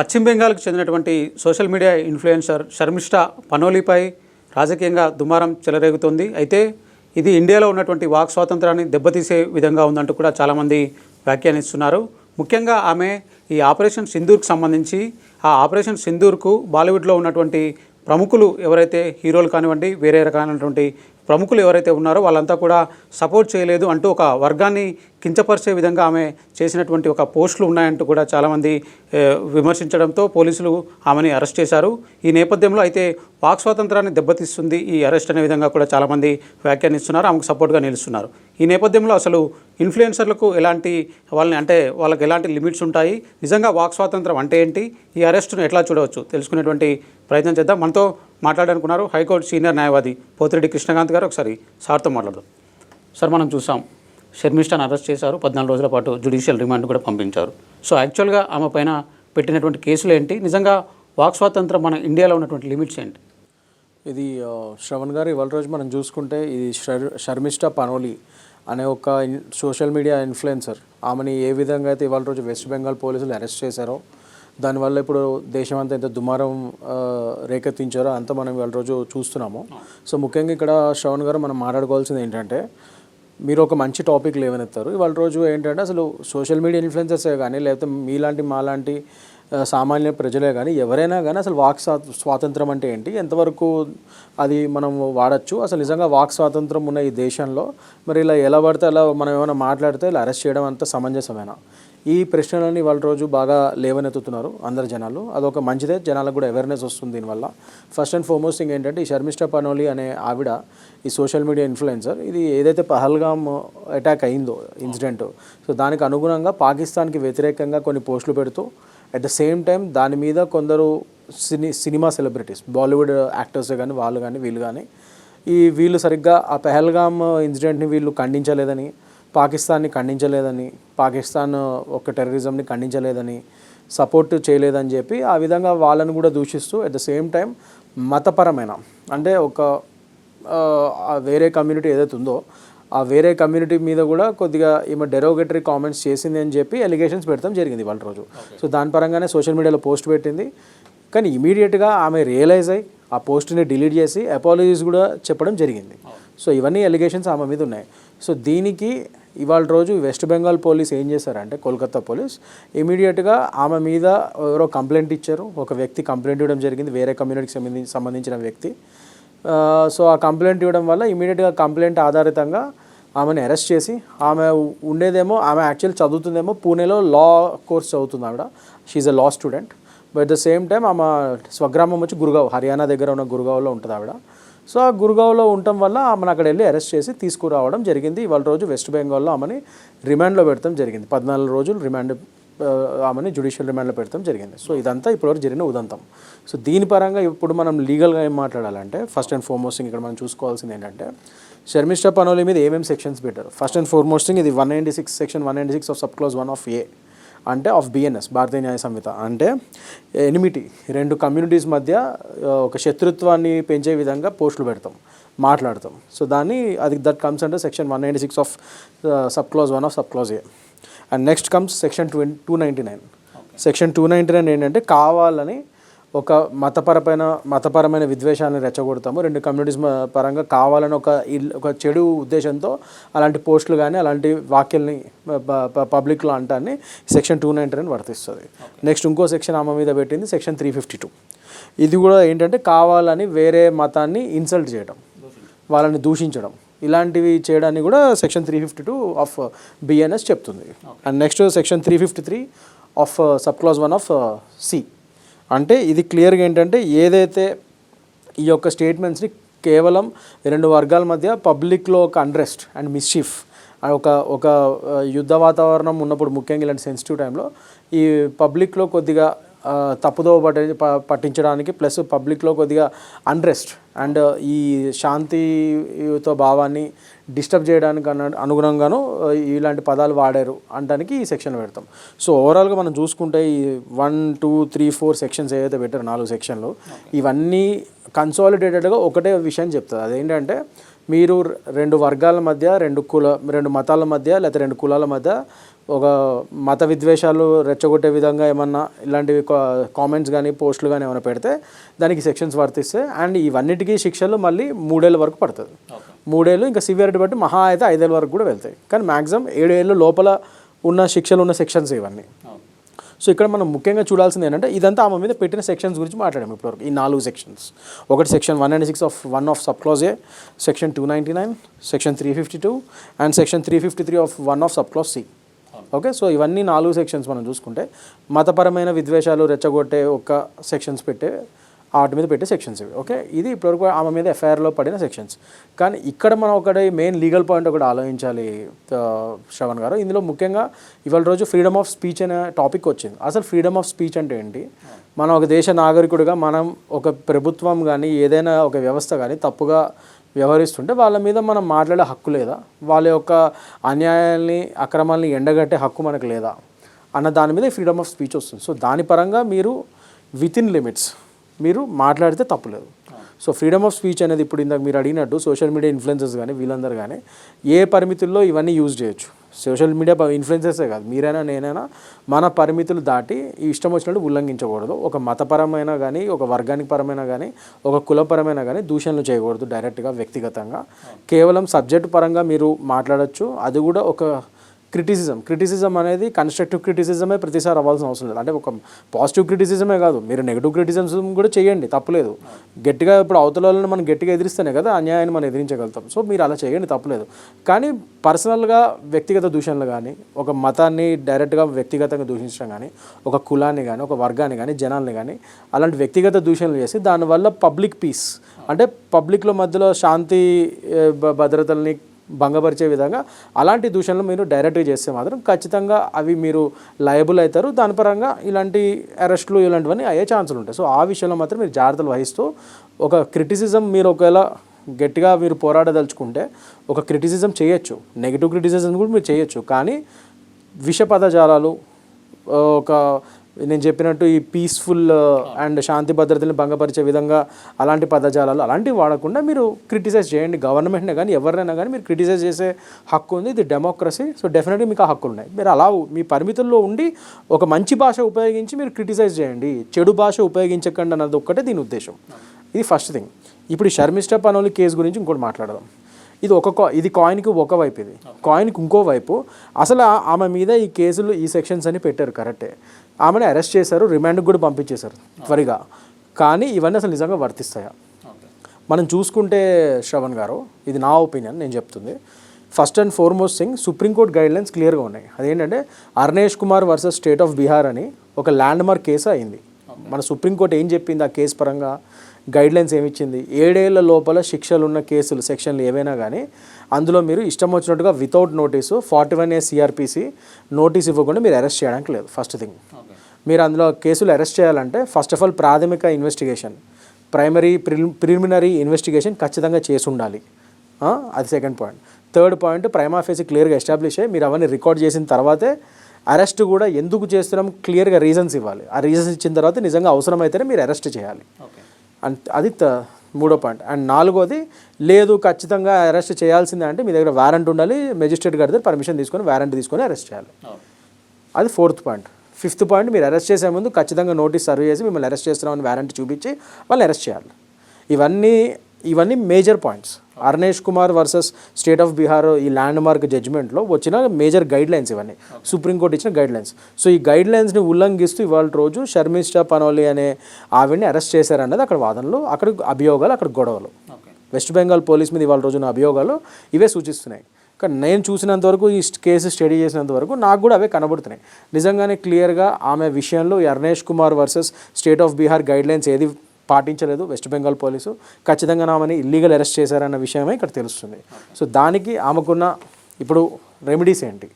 పశ్చిమ బెంగాల్కు చెందినటువంటి సోషల్ మీడియా ఇన్ఫ్లుయెన్సర్ శర్మిష్ట పనోలిపై రాజకీయంగా దుమారం చెలరేగుతోంది. అయితే ఇది ఇండియాలో ఉన్నటువంటి వాక్ స్వాతంత్రాన్ని దెబ్బతీసే విధంగా ఉందంటూ కూడా చాలామంది వ్యాఖ్యానిస్తున్నారు. ముఖ్యంగా ఆమె ఈ ఆపరేషన్ సింధూర్కు సంబంధించి ఆ ఆపరేషన్ సింధూర్కు బాలీవుడ్లో ఉన్నటువంటి ప్రముఖులు ఎవరైతే హీరోలు కానివ్వండి వేరే రకమైనటువంటి ప్రముఖులు ఎవరైతే ఉన్నారో వాళ్ళంతా కూడా సపోర్ట్ చేయలేదు అంటూ ఒక వర్గాన్ని కించపరిచే విధంగా ఆమె చేసినటువంటి ఒక పోస్టులు ఉన్నాయంటూ కూడా చాలామంది విమర్శించడంతో పోలీసులు ఆమెని అరెస్ట్ చేశారు. ఈ నేపథ్యంలో అయితే వాక్ స్వాతంత్రాన్ని దెబ్బతీస్తుంది ఈ అరెస్ట్ అనే విధంగా కూడా చాలామంది వ్యాఖ్యానిస్తున్నారు ఆమెకు సపోర్ట్గా నిలుస్తున్నారు. ఈ నేపథ్యంలో అసలు ఇన్ఫ్లుయెన్సర్లకు ఎలాంటి వాళ్ళని అంటే వాళ్ళకి ఎలాంటి లిమిట్స్ ఉంటాయి? నిజంగా వాక్ స్వాతంత్రం అంటే ఏంటి? ఈ అరెస్టును ఎట్లా చూడవచ్చు? తెలుసుకునేటువంటి ప్రయత్నం చేద్దాం. మనతో మాట్లాడాలనుకున్నారు హైకోర్టు సీనియర్ న్యాయవాది పోతిరెడ్డి కృష్ణకాంత్ గారు. ఒకసారి సార్తో మాట్లాడదాం. సార్ మనం చూసాం. షర్మిష్ఠాను అరెస్ట్ చేశారు. పద్నాలుగు రోజుల పాటు జ్యుడిషియల్ రిమాండ్ కూడా పంపించారు. సో యాక్చువల్గా ఆమె పైన పెట్టినటువంటి కేసులు ఏంటి? నిజంగా వాక్ స్వాతంత్రం మన ఇండియాలో ఉన్నటువంటి లిమిట్స్ ఏంటి? ఇది శ్రవణ్ గారు ఇవాళ రోజు మనం చూసుకుంటే ఇది షర్ షర్మిష్ఠ పనోలి అనే ఒక సోషల్ మీడియా ఇన్ఫ్లుయెన్సర్. ఆమెని ఏ విధంగా అయితే ఇవాళ రోజు వెస్ట్ బెంగాల్ పోలీసులు అరెస్ట్ చేశారో దానివల్ల ఇప్పుడు దేశమంతా ఎంత దుమారం రేకెత్తించారో అంతా మనం ఇవాళ రోజు చూస్తున్నాము. సో ముఖ్యంగా ఇక్కడ శ్రవణ్ గారు మనం మాట్లాడుకోవాల్సింది ఏంటంటే మీరు ఒక మంచి టాపిక్ లేవనెత్తారు. ఇవాళ రోజు ఏంటంటే అసలు సోషల్ మీడియా ఇన్ఫ్లుయెన్సర్సే కానీ లేకపోతే మీలాంటి మాలాంటి సామాన్య ప్రజలే కానీ ఎవరైనా కానీ అసలు వాక్ స్వా స్వాతంత్రం అంటే ఏంటి? ఎంతవరకు అది మనం వాడచ్చు? అసలు నిజంగా వాక్ స్వాతంత్రం ఉన్న ఈ దేశంలో మరి ఇలా ఎలా పడితే అలా మనం ఏమైనా మాట్లాడితే ఇలా అరెస్ట్ చేయడం అంత సమంజసమేనా? ఈ ప్రశ్నలని వాళ్ళ రోజు బాగా లేవనెత్తుతున్నారు అందరు జనాలు. అదొక మంచిదే జనాలకు కూడా అవేర్నెస్ వస్తుంది దీనివల్ల. ఫస్ట్ అండ్ ఫార్మోస్ట్ థింగ్ ఏంటంటే ఈ శర్మిష్ఠ పనోలి అనే ఆవిడ ఈ సోషల్ మీడియా ఇన్ఫ్లుయెన్సర్ ఇది ఏదైతే పహల్గామ్ అటాక్ అయిందో ఇన్సిడెంట్ సో దానికి అనుగుణంగా పాకిస్తాన్కి వ్యతిరేకంగా కొన్ని పోస్టులు పెడుతూ అట్ ద సేమ్ టైం దాని మీద కొందరు సినీ సినిమా సెలబ్రిటీస్ బాలీవుడ్ యాక్టర్స్ కానీ వాళ్ళు కానీ వీళ్ళు కానీ ఈ వీళ్ళు సరిగ్గా ఆ పెహల్గామ్ ఇన్సిడెంట్ని వీళ్ళు ఖండించలేదని పాకిస్తాన్ని ఖండించలేదని పాకిస్తాన్ ఒక టెర్రరిజంని ఖండించలేదని సపోర్ట్ చేయలేదని చెప్పి ఆ విధంగా వాళ్ళని కూడా దూషిస్తూ అట్ ద సేమ్ టైం మతపరమైన అంటే ఒక వేరే కమ్యూనిటీ ఏదైతే ఉందో ఆ వేరే కమ్యూనిటీ మీద కూడా కొద్దిగా ఈమె డెరోగేటరీ కామెంట్స్ చేసింది అని చెప్పి ఎలిగేషన్స్ పెడతాం జరిగింది వాళ్ళ రోజు. సో దాని పరంగానే సోషల్ మీడియాలో పోస్ట్ పెట్టింది. కానీ ఇమీడియట్గా ఆమె రియలైజ్ అయ్యి ఆ పోస్ట్ని డిలీట్ చేసి అపాలజీస్ కూడా చెప్పడం జరిగింది. సో ఇవన్నీ ఎలిగేషన్స్ ఆమె మీద ఉన్నాయి. సో దీనికి ఇవాళ రోజు వెస్ట్ బెంగాల్ పోలీస్ ఏం చేశారంటే కోల్కతా పోలీస్ ఇమీడియట్గా ఆమె మీద ఎవరో కంప్లైంట్ ఇచ్చారు. ఒక వ్యక్తి కంప్లైంట్ ఇవ్వడం జరిగింది. వేరే కమ్యూనిటీకి సంబంధించి సంబంధించిన వ్యక్తి. సో ఆ కంప్లైంట్ ఇవ్వడం వల్ల ఇమీడియట్గా కంప్లైంట్ ఆధారితంగా ఆమెను అరెస్ట్ చేసి ఆమె ఉండేదేమో ఆమె యాక్చువల్ చదువుతుందేమో పూణేలో లా కోర్స్ చదువుతుంది ఆవిడ. She a law student but the same time ఆమె స్వగ్రామం వచ్చి గురుగావ్ హర్యానా దగ్గర ఉన్న గురుగావ్లో ఉంటుంది ఆవిడ. సో ఆ గురుగావ్లో ఉండటం వల్ల ఆమెను అక్కడ వెళ్ళి అరెస్ట్ చేసి తీసుకురావడం జరిగింది. ఇవాళ రోజు వెస్ట్ బెంగాల్లో ఆమెని రిమాండ్లో పెడతాం జరిగింది. పద్నాలుగు రోజులు రిమాండ్ ఆమెని జ్యుడిషియల్ రిమాండ్లో పెడతాం జరిగింది. సో ఇదంతా ఇప్పటివరకు జరిగిన ఉదంతం. సో దీని పరంగా ఇప్పుడు మనం లీగల్గా ఏం మాట్లాడాలంటే ఫస్ట్ అండ్ ఫార్మోస్ట్ ఇక్కడ మనం చూసుకోవాల్సింది ఏంటంటే శర్మిష్ట పనోలి మీద ఏమేమి సెక్షన్స్ పెట్టారు? ఫస్ట్ అండ్ ఫార్మోస్ట్ థింగ్ ఇది one ninety six section one ninety six of sub clause one of A అంటే ఆఫ్ బిఎన్ఎస్ భారతీయ న్యాయ సంహిత. అంటే ఎనిమిటీ రెండు కమ్యూనిటీస్ మధ్య ఒక శత్రుత్వాన్ని పెంచే విధంగా పోస్టులు పెడతాం మాట్లాడతాం. సో దాన్ని అది దట్ కమ్స్ అంటే section one ninety six of sub clause one of sub clause A and next comes section twenty two ninety nine section two ninety nine ఏంటంటే కావాలని ఒక మతపరమైన మతపరమైన విద్వేషాలను రెచ్చగొడతాము. రెండు కమ్యూనిటీస్ పరంగా కావాలని ఒక ఒక చెడు ఉద్దేశంతో అలాంటి పోస్టులు కానీ అలాంటి వాక్యల్ని పబ్లిక్లో అంటాన్ని సెక్షన్ టూ నైంటీ నైన్ వర్తిస్తుంది. నెక్స్ట్ ఇంకో సెక్షన్ ఆమె మీద పెట్టింది సెక్షన్ త్రీ ఫిఫ్టీ టూ. ఇది కూడా ఏంటంటే కావాలని వేరే మతాన్ని ఇన్సల్ట్ చేయడం వాళ్ళని దూషించడం. ఇలాంటివి చేయడాన్ని కూడా section three fifty two of BNS చెప్తుంది. And next section three fifty three of sub clause one of C. అంటే ఇది క్లియర్గా ఏంటంటే ఏదైతే ఈ యొక్క స్టేట్మెంట్స్ని కేవలం రెండు వర్గాల మధ్య పబ్లిక్లో ఒక అండ్రెస్ట్ అండ్ మిస్చీఫ్ ఒక ఒక యుద్ధ వాతావరణం ఉన్నప్పుడు ముఖ్యంగా ఇలాంటి సెన్సిటివ్ టైంలో ఈ పబ్లిక్లో కొద్దిగా తప్పుదో తప్పుదోవ పట్టి ప- పట్టించడానికి ప్లస్ పబ్లిక్లో కొద్దిగా అన్రెస్ట్ అండ్ ఈ శాంతితో భావాన్ని డిస్టర్బ్ చేయడానికి అన్న అనుగుణంగాను ఇలాంటి పదాలు వాడారు అనడానికి ఈ సెక్షన్ పెడతాం. సో ఓవరాల్గా మనం చూసుకుంటే ఈ one two three four sections ఏదైతే పెట్టారో నాలుగు సెక్షన్లు ఇవన్నీ కన్సాలిడేటెడ్గా ఒకటే విషయం చెప్తుంది అదేంటంటే మీరు రెండు వర్గాల మధ్య రెండు కుల రెండు మతాల మధ్య లేకపోతే రెండు కులాల మధ్య ఒక మత విద్వేషాలు రెచ్చగొట్టే విధంగా ఏమన్నా ఇలాంటివి కామెంట్స్ కానీ పోస్టులు కానీ ఏమైనా పెడితే దానికి సెక్షన్స్ వర్తిస్తాయి అండ్ ఇవన్నిటికీ శిక్షలు మళ్ళీ మూడేళ్ళ వరకు పడుతుంది. మూడేళ్ళు ఇంకా సివియరిటీ బట్టి మహా అయితే ఐదేళ్ళ వరకు కూడా వెళ్తాయి. కానీ మ్యాక్సిమం ఏడేళ్ళు లోపల ఉన్న శిక్షలు ఉన్న సెక్షన్స్ ఇవన్నీ. సో ఇక్కడ మనం ముఖ్యంగా చూడాల్సింది ఏంటంటే ఇదంతా ఆమె మీద పెట్టిన సెక్షన్స్ గురించి మాట్లాడాము ఇప్పటివరకు. ఈ నాలుగు సెక్షన్స్. ఒకటి section one and six of one of sub clause A section two ninety nine section three fifty two and section three fifty three of one of sub clause C. Okay so ఇవన్నీ నాలుగు sections మనం చూసుకుంటే మతపరమైన విద్వేషాలు రెచ్చగొట్టే ఒక sections పెట్టే వాటి మీద పెట్టే సెక్షన్స్ ఇవి. ఓకే ఇది ఇప్పటివరకు ఆమె మీద ఎఫ్ఐఆర్లో పడిన సెక్షన్స్ కానీ ఇక్కడ మనం ఒకటి మెయిన్ లీగల్ పాయింట్ ఒకటి ఆలోచించాలి శ్రవణ్ గారు. ఇందులో ముఖ్యంగా ఇవాళ రోజు ఫ్రీడమ్ ఆఫ్ స్పీచ్ అనే టాపిక్ వచ్చింది. అసలు ఫ్రీడమ్ ఆఫ్ స్పీచ్ అంటే ఏంటి? మనం ఒక దేశ నాగరికుడిగా మనం ఒక ప్రభుత్వం కానీ ఏదైనా ఒక వ్యవస్థ కానీ తప్పుగా వ్యవహరిస్తుంటే వాళ్ళ మీద మనం మాట్లాడే హక్కు లేదా? వాళ్ళ యొక్క అన్యాయాల్ని అక్రమాల్ని ఎండగట్టే హక్కు మనకు లేదా? అన్న దాని మీద ఫ్రీడమ్ ఆఫ్ స్పీచ్ వస్తుంది. సో దాని పరంగా మీరు విత్ ఇన్ లిమిట్స్ మీరు మాట్లాడితే తప్పులేదు సో ఫ్రీడమ్ ఆఫ్ స్పీచ్ అనేది ఇప్పుడు ఇందాక మీరు అడిగినట్టు సోషల్ మీడియా ఇన్ఫ్లుయెన్సెస్ కానీ వీళ్ళందరూ కానీ ఏ పరిమితుల్లో ఇవన్నీ యూజ్ చేయొచ్చు. సోషల్ మీడియా ఇన్ఫ్లుయెన్సెసే కాదు. మీరైనా నేనైనా మన పరిమితులు దాటి ఇష్టం వచ్చినట్టు ఉల్లంఘించకూడదు. ఒక మతపరమైన కానీ ఒక వర్గానికి పరమైన కానీ ఒక కులపరమైన కానీ దూషణలు చేయకూడదు డైరెక్ట్గా వ్యక్తిగతంగా. కేవలం సబ్జెక్ట్ పరంగా మీరు మాట్లాడొచ్చు. అది కూడా ఒక క్రిటిసిజం. క్రిటిసిజం అనేది కన్స్ట్రక్టివ్ క్రిటిసిజమే ప్రతిసారి అవ్వాల్సిన అవసరం లేదు. అంటే ఒక పాజిటివ్ క్రిటిసిజమే కాదు. మీరు నెగిటివ్ క్రిటిసిజం కూడా చేయండి తప్పలేదు. గట్టిగా ఇప్పుడు అవతల వాళ్ళని మనం గట్టిగా ఎదిరిస్తేనే కదా అన్యాయాన్ని మనం ఎదిరించగలుగుతాం. సో మీరు అలా చేయండి తప్పలేదు. కానీ పర్సనల్గా వ్యక్తిగత దూషణలు కానీ ఒక మతాన్ని డైరెక్ట్గా వ్యక్తిగతంగా దూషించడం కానీ ఒక కులాన్ని కానీ ఒక వర్గాన్ని కానీ జనాల్ని కానీ అలాంటి వ్యక్తిగత దూషణలు చేసి దానివల్ల పబ్లిక్ పీస్ అంటే పబ్లిక్లో మధ్యలో శాంతి భ- భద్రతల్ని భంగపరిచే విధంగా అలాంటి దూషణలు మీరు డైరెక్ట్గా చేస్తే మాత్రం ఖచ్చితంగా అవి మీరు లయబుల్ అవుతారు. దాని పరంగా ఇలాంటి అరెస్టులు ఇలాంటివన్నీ అయ్యే ఛాన్సులు ఉంటాయి. సో ఆ విషయంలో మాత్రం మీరు జాగ్రత్తలు వహిస్తూ ఒక క్రిటిసిజం మీరు ఒకవేళ గట్టిగా మీరు పోరాడదలుచుకుంటే ఒక క్రిటిసిజం చేయొచ్చు. నెగిటివ్ క్రిటిసిజం కూడా మీరు చేయొచ్చు. కానీ విష పదజాలాలు ఒక నేను చెప్పినట్టు ఈ పీస్ఫుల్ అండ్ uh, శాంతి భద్రతని భంగపరిచే విధంగా అలాంటి పదజాలాలు అలాంటివి వాడకుండా మీరు క్రిటిసైజ్ చేయండి. గవర్నమెంట్నే కానీ ఎవరినైనా కానీ మీరు క్రిటిసైజ్ చేసే హక్కు ఉంది. ఇది డెమోక్రసీ సో డెఫినెట్గా మీకు ఆ హక్కులు ఉన్నాయి. మీరు అలా మీ పరిమితుల్లో ఉండి ఒక మంచి భాష ఉపయోగించి మీరు క్రిటిసైజ్ చేయండి. చెడు భాష ఉపయోగించకండి అన్నది ఒక్కటే దీని ఉద్దేశం. ఇది ఫస్ట్ థింగ్ ఇప్పుడు షర్మిష్ట పనోలి కేసు గురించి ఇంకోటి మాట్లాడదాం. ఇది ఒక ఇది కాయిన్కి ఒక వైపు ఇది. కాయిన్కి ఇంకో వైపు. అసలు ఆమె మీద ఈ కేసులు ఈ సెక్షన్స్ అని పెట్టారు కరెక్టే ఆమెను అరెస్ట్ చేశారు రిమాండ్కి కూడా పంపించేశారు త్వరగా. కానీ ఇవన్నీ అసలు నిజంగా వర్తిస్తాయా? మనం చూసుకుంటే శ్రవణ్ గారు ఇది నా ఒపీనియన్ నేను చెప్తుంది. First and foremost thing supreme court guidelines క్లియర్గా ఉన్నాయి. అదేంటంటే Arnesh Kumar versus state of Bihar అని ఒక ల్యాండ్ మార్క్ కేసు అయింది. మన సుప్రీంకోర్టు ఏం చెప్పింది ఆ కేసు పరంగా? గైడ్ లైన్స్ ఏమి ఇచ్చింది ఏడేళ్ళ లోపల శిక్షలు ఉన్న కేసులు సెక్షన్లు ఏవైనా కానీ అందులో మీరు ఇష్టం వచ్చినట్టుగా without notice forty one A CrPC notice ఇవ్వకుండా మీరు అరెస్ట్ చేయడానికి లేదు ఫస్ట్ థింగ్ మీరు అందులో కేసులు అరెస్ట్ చేయాలంటే ఫస్ట్ ఆఫ్ ఆల్ ప్రాథమిక ఇన్వెస్టిగేషన్ ప్రైమరీ ప్రిలిమినరీ ఇన్వెస్టిగేషన్ ఖచ్చితంగా చేసి ఉండాలి. అది second point third point prima facie క్లియర్గా ఎస్టాబ్లిష్ అయ్యి మీరు అవన్నీ రికార్డ్ చేసిన తర్వాతే అరెస్ట్ కూడా ఎందుకు చేస్తున్నాం? క్లియర్గా రీజన్స్ ఇవ్వాలి. ఆ రీజన్స్ ఇచ్చిన తర్వాత నిజంగా అవసరమైతేనే మీరు అరెస్ట్ చేయాలి. అండ్ అది మూడో పాయింట్. అండ్ నాలుగోది లేదు ఖచ్చితంగా అరెస్ట్ చేయాల్సిందే అంటే మీ దగ్గర వారెంట్ ఉండాలి మెజిస్ట్రేట్ గారి దగ్గర పర్మిషన్ తీసుకొని వారెంట్ తీసుకొని అరెస్ట్ చేయాలి. అది ఫోర్త్ పాయింట్. ఫిఫ్త్ పాయింట్ మీరు అరెస్ట్ చేసే ముందు ఖచ్చితంగా నోటీస్ సర్వ్ చేసి మిమ్మల్ని అరెస్ట్ చేస్తున్నామని వారెంట్ చూపించి వాళ్ళని అరెస్ట్ చేయాలి. ఇవన్నీ ఇవన్నీ major points. Arnesh Kumar versus state of Bihar ఈ ల్యాండ్ మార్క్ జడ్జిమెంట్లో వచ్చిన మేజర్ గైడ్ లైన్స్ ఇవన్నీ. సుప్రీంకోర్టు ఇచ్చిన గైడ్ లైన్స్ సో ఈ గైడ్ లైన్స్ని ఉల్లంఘిస్తూ ఇవాళ రోజు షర్మిష్ఠా పనోలి అనే ఆవిడని అరెస్ట్ చేశారన్నది అక్కడ వాదనలు అక్కడ అభియోగాలు అక్కడ గొడవలు. వెస్ట్ బెంగాల్ పోలీస్ మీద ఇవాళ రోజున అభియోగాలు ఇవే సూచిస్తున్నాయి. కానీ నేను చూసినంత వరకు ఈ కేసు స్టడీ చేసినంత వరకు నాకు కూడా అవే కనబడుతున్నాయి. నిజంగానే క్లియర్గా ఆమె విషయంలో ఈ Arnesh Kumar versus state of Bihar guidelines ఏది పాటించలేదు వెస్ట్ బెంగాల్ పోలీసు. ఖచ్చితంగా ఆమెని ఇల్లీగల్ అరెస్ట్ చేశారన్న విషయమే ఇక్కడ తెలుస్తుంది. సో దానికి ఆమెకున్న ఇప్పుడు రెమెడీస్ ఏంటి?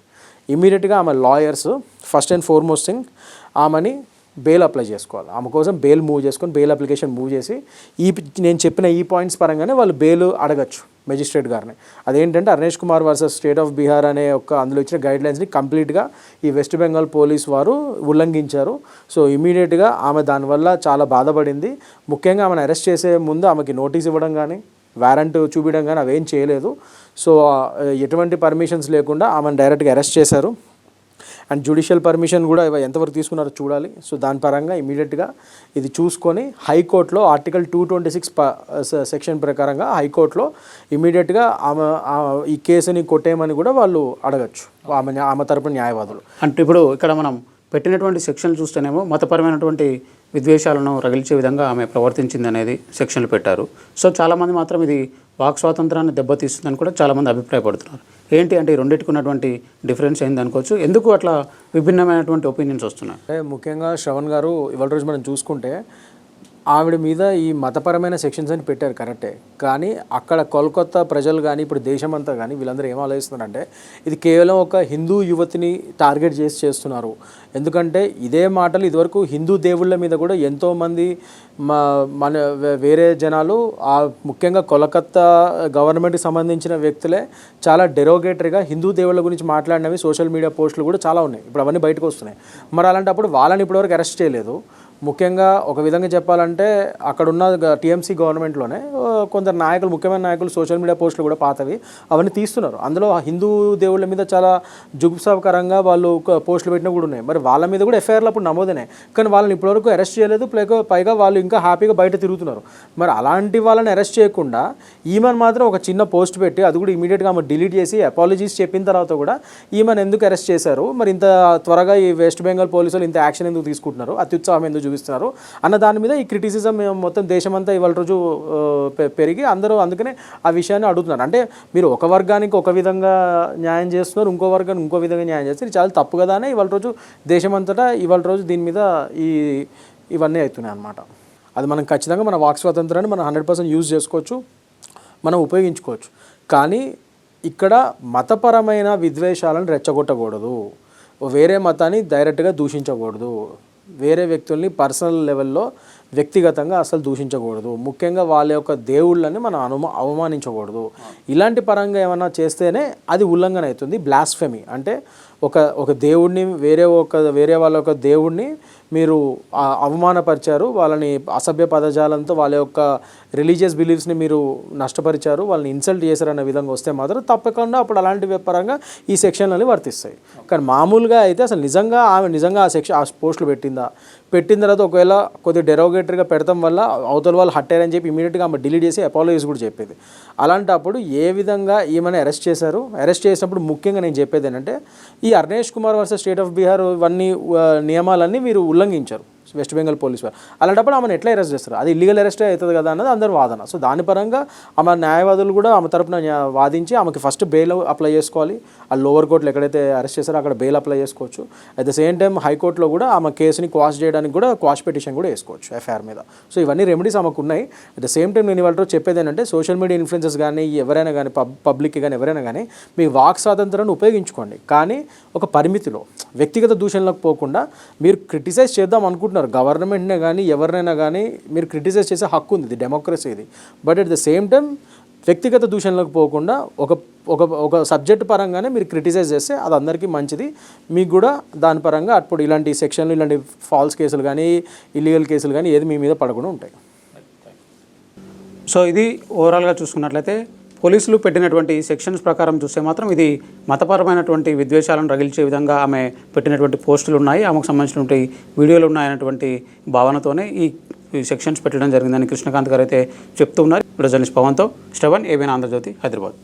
ఇమీడియట్గా ఆమె lawyers first and foremost thing ఆమెని బెయిల్ అప్లై చేసుకోవాలి. ఆమె కోసం బెయిల్ మూవ్ చేసుకొని బెయిల్ అప్లికేషన్ మూవ్ చేసి ఈ నేను చెప్పిన ఈ పాయింట్స్ పరంగానే వాళ్ళు బెయిల్ అడగచ్చు. మెజిస్ట్రేట్ గారిని. అదేంటంటే Arnesh Kumar versus state of Bihar అనే ఒక అందులో ఇచ్చిన గైడ్ లైన్స్ని కంప్లీట్గా ఈ వెస్ట్ బెంగాల్ పోలీస్ వారు ఉల్లంఘించారు. సో ఇమీడియట్గా ఆమె దానివల్ల చాలా బాధపడింది. ముఖ్యంగా ఆమెను అరెస్ట్ చేసే ముందు ఆమెకి నోటీస్ ఇవ్వడం కానీ వారెంట్ చూపించడం కానీ అవేం చేయలేదు. సో ఎటువంటి పర్మిషన్స్ లేకుండా ఆమెను డైరెక్ట్గా అరెస్ట్ చేశారు. అండ్ జ్యుడిషియల్ పర్మిషన్ కూడా ఇవ- ఎంతవరకు తీసుకున్నారో చూడాలి. సో దాని పరంగా ఇమీడియట్గా ఇది చూసుకొని హైకోర్టులో article two twenty six section ప్రకారంగా హైకోర్టులో ఇమీడియట్గా ఆమె ఈ కేసుని కొట్టేయమని కూడా వాళ్ళు అడగచ్చు. ఆమె ఆమె తరపున న్యాయవాదులు. అంటే ఇప్పుడు ఇక్కడ మనం పెట్టినటువంటి సెక్షన్లు చూస్తేనేమో మతపరమైనటువంటి విద్వేషాలను రగిల్చే విధంగా ఆమె ప్రవర్తించింది అనేది సెక్షన్లు పెట్టారు. సో చాలామంది మాత్రం ఇది వాక్ స్వాతంత్రాన్ని దెబ్బతీస్తుందని కూడా చాలామంది అభిప్రాయపడుతున్నారు. ఏంటి అంటే ఈ రెండింటికి ఉన్నటువంటి డిఫరెన్స్ ఏంది అనుకోవచ్చు? ఎందుకు అట్లా విభిన్నమైనటువంటి ఒపీనియన్స్ వస్తున్నాయి? అంటే ముఖ్యంగా శ్రవణ్ గారు ఇవాళ రోజు మనం చూసుకుంటే ఆవిడ మీద ఈ మతపరమైన సెక్షన్స్ అని పెట్టారు కరెక్టే. కానీ అక్కడ కోల్కత్తా ప్రజలు కానీ ఇప్పుడు దేశమంతా కానీ వీళ్ళందరూ ఏం ఆలోచిస్తున్నారంటే ఇది కేవలం ఒక హిందూ యువతిని టార్గెట్ చేసి చేస్తున్నారు. ఎందుకంటే ఇదే మాటలు ఇదివరకు హిందూ దేవుళ్ళ మీద కూడా ఎంతోమంది మా మన వే- వేరే జనాలు ఆ ముఖ్యంగా కోలకత్తా గవర్నమెంట్కి సంబంధించిన వ్యక్తులే చాలా డెరోగేటరీగా హిందూ దేవుళ్ళ గురించి మాట్లాడినవి సోషల్ మీడియా పోస్టులు కూడా చాలా ఉన్నాయి. ఇప్పుడు అవన్నీ బయటకు వస్తున్నాయి. మరి అలాంటప్పుడు వాళ్ళని ఇప్పటివరకు అరెస్ట్ చేయలేదు. ముఖ్యంగా ఒక విధంగా చెప్పాలంటే అక్కడున్న టీఎంసీ గవర్నమెంట్లోనే కొందరు నాయకులు ముఖ్యమైన నాయకులు సోషల్ మీడియా పోస్టులు కూడా పాతవి అవన్నీ తీస్తున్నారు. అందులో హిందూ దేవుళ్ళ మీద చాలా జుగుప్సాకరంగా వాళ్ళు ఒక పోస్టులు పెట్టిన కూడా ఉన్నాయి. మరి వాళ్ళ మీద కూడా ఎఫ్ఐఆర్లు అప్పుడు నమోదనే కానీ వాళ్ళని ఇప్పటివరకు అరెస్ట్ చేయలేదు ప్లేక పైగా వాళ్ళు ఇంకా హ్యాపీగా బయట తిరుగుతున్నారు. మరి అలాంటి వాళ్ళని అరెస్ట్ చేయకుండా ఈమెను మాత్రం ఒక చిన్న పోస్ట్ పెట్టి అది కూడా ఇమీడియట్గా ఆమె డిలీట్ చేసి అపాలజీస్ చెప్పిన తర్వాత కూడా ఈమెను ఎందుకు అరెస్ట్ చేశారు? మరి ఇంత త్వరగా ఈ వెస్ట్ బెంగాల్ పోలీసులు ఇంత యాక్షన్ ఎందుకు తీసుకుంటున్నారు? అత్యుత్సాహం ఎందుకు చూపిస్తున్నారు. అన్న దాని మీద ఈ క్రిటిసిజం మొత్తం దేశమంతా ఇవాళ రోజు పెరిగి అందరూ అందుకనే ఆ విషయాన్ని అడుగుతున్నారు. అంటే మీరు ఒక వర్గానికి ఒక విధంగా న్యాయం చేస్తున్నారు ఇంకో వర్గానికి ఇంకో విధంగా న్యాయం చేస్తారు చాలా తప్పు కదా అని ఇవాళ రోజు దేశమంతటా ఇవాళ రోజు దీని మీద ఈ ఇవన్నీ అవుతున్నాయి అన్నమాట. అది మనం ఖచ్చితంగా మన వాక్ స్వాతంత్రాన్ని మనం హండ్రెడ్ పర్సెంట్ యూజ్ చేసుకోవచ్చు మనం ఉపయోగించుకోవచ్చు. కానీ ఇక్కడ మతపరమైన విద్వేషాలను రెచ్చగొట్టకూడదు. వేరే మతాన్ని డైరెక్ట్గా దూషించకూడదు. వేరే వ్యక్తుల్ని పర్సనల్ లెవెల్లో వ్యక్తిగతంగా అసలు దూషించకూడదు. ముఖ్యంగా వాళ్ళ యొక్క దేవుళ్ళని మనం అనుమ అవమానించకూడదు. ఇలాంటి పరంగా ఏమైనా చేస్తేనే అది ఉల్లంఘన అవుతుంది బ్లాస్ఫెమీ అంటే ఒక ఒక దేవుడిని వేరే ఒక వేరే వాళ్ళ యొక్క దేవుడిని మీరు అవమానపరిచారు వాళ్ళని అసభ్య పదజాలంతో వాళ్ళ యొక్క రిలీజియస్ బిలీఫ్స్ని మీరు నష్టపరిచారు వాళ్ళని ఇన్సల్ట్ చేశారన్న విధంగా వస్తే మాత్రం తప్పకుండా అప్పుడు అలాంటి పరంగా ఈ సెక్షన్లని వర్తిస్తాయి. కానీ మామూలుగా అయితే అసలు నిజంగా ఆమె నిజంగా ఆ సెక్షన్ ఆ పోస్టులు పెట్టిందా? పెట్టిన తర్వాత ఒకవేళ కొద్దిగా డెరోగేటరీగా పెడతాం వల్ల అవతల వాళ్ళు హట్టారని చెప్పి ఇమీడియట్గా ఆమె డిలీట్ చేసి అపాలజీస్ కూడా చెప్పేది. అలాంటప్పుడు ఏ విధంగా ఈమెను అరెస్ట్ చేశారు? అరెస్ట్ చేసినప్పుడు ముఖ్యంగా నేను చెప్పేది ఏంటంటే ఈ Arnesh Kumar versus state of Bihar ఇవన్నీ నియమాలన్నీ మీరు ఉల్లంఘించారు. వెస్ట్ బెంగాల్ పోలీస్ వారు. అలాంటప్పుడు ఆమెను ఎట్లా అరెస్ట్ చేస్తారు? అది ఇల్లీగల్ అరెస్టే అవుతుంది కదా అన్నది అందరి వాదన. సో దాని పరంగా ఆమె న్యాయవాదులు కూడా ఆమె తరపున వాదించి ఆమెకి ఫస్ట్ బెయిల్ అప్లై చేసుకోవాలి. ఆ లోవర్ కోర్టులు ఎక్కడైతే అరెస్ట్ చేస్తారో అక్కడ బెయిల్ అప్లై చేసుకోవచ్చు. అట్ ద సేమ్ టైం హైకోర్టులో కూడా ఆమె కేసుని క్వాష్ చేయడానికి కూడా క్వాష్ పిటిషన్ కూడా వేసుకోవచ్చు ఎఫ్ఐఆర్ మీద. సో ఇవన్నీ రెమెడీస్ ఆమెకు ఉన్నాయి. అట్ ద సేమ్ టైం నేను ఇవాళ చెప్పేది ఏంటంటే సోషల్ మీడియా ఇన్ఫ్లుయెన్సెస్ కానీ ఎవరైనా కానీ పబ్ పబ్లిక్ కానీ ఎవరైనా కానీ మీ వాక్ స్వాతంత్రాన్ని ఉపయోగించుకోండి. కానీ ఒక పరిమితిలో వ్యక్తిగత దూషణలకు పోకుండా మీరు క్రిటిసైజ్ చేద్దాం అనుకుంటున్నారు గవర్నమెంట్నే కానీ ఎవరినైనా కానీ మీరు క్రిటిసైజ్ చేసే హక్కు ఉంది. ఇది డెమోక్రసీ ఇది. But at the same time వ్యక్తిగత దూషణలకు పోకుండా ఒక ఒక ఒక సబ్జెక్ట్ పరంగానే మీరు క్రిటిసైజ్ చేస్తే అది అందరికీ మంచిది. మీకు కూడా దాని పరంగా అప్పుడు ఇలాంటి సెక్షన్లు ఇలాంటి ఫాల్స్ కేసులు కానీ ఇల్లీగల్ కేసులు కానీ ఏది మీ మీద పడకుండా ఉంటాయి. సో ఇది ఓవరాల్గా చూసుకున్నట్లయితే పోలీసులు పెట్టినటువంటి సెక్షన్స్ ప్రకారం చూస్తే మాత్రం ఇది మతపరమైనటువంటి విద్వేషాలను రగిల్చే విధంగా ఆమె పెట్టినటువంటి పోస్టులు ఉన్నాయి. ఆమెకు సంబంధించినటువంటి వీడియోలు ఉన్నాయన్నటువంటి భావనతోనే ఈ ఈ సెక్షన్స్ పెట్టడం జరిగిందని కృష్ణకాంత్ గారు అయితే చెప్తూ ఉన్నారు ఇప్పుడు జర్నలిస్ట్ పవన్తో శ్రవణ్ ఏబీఎన్ ఆంధ్రజ్యోతి హైదరాబాద్.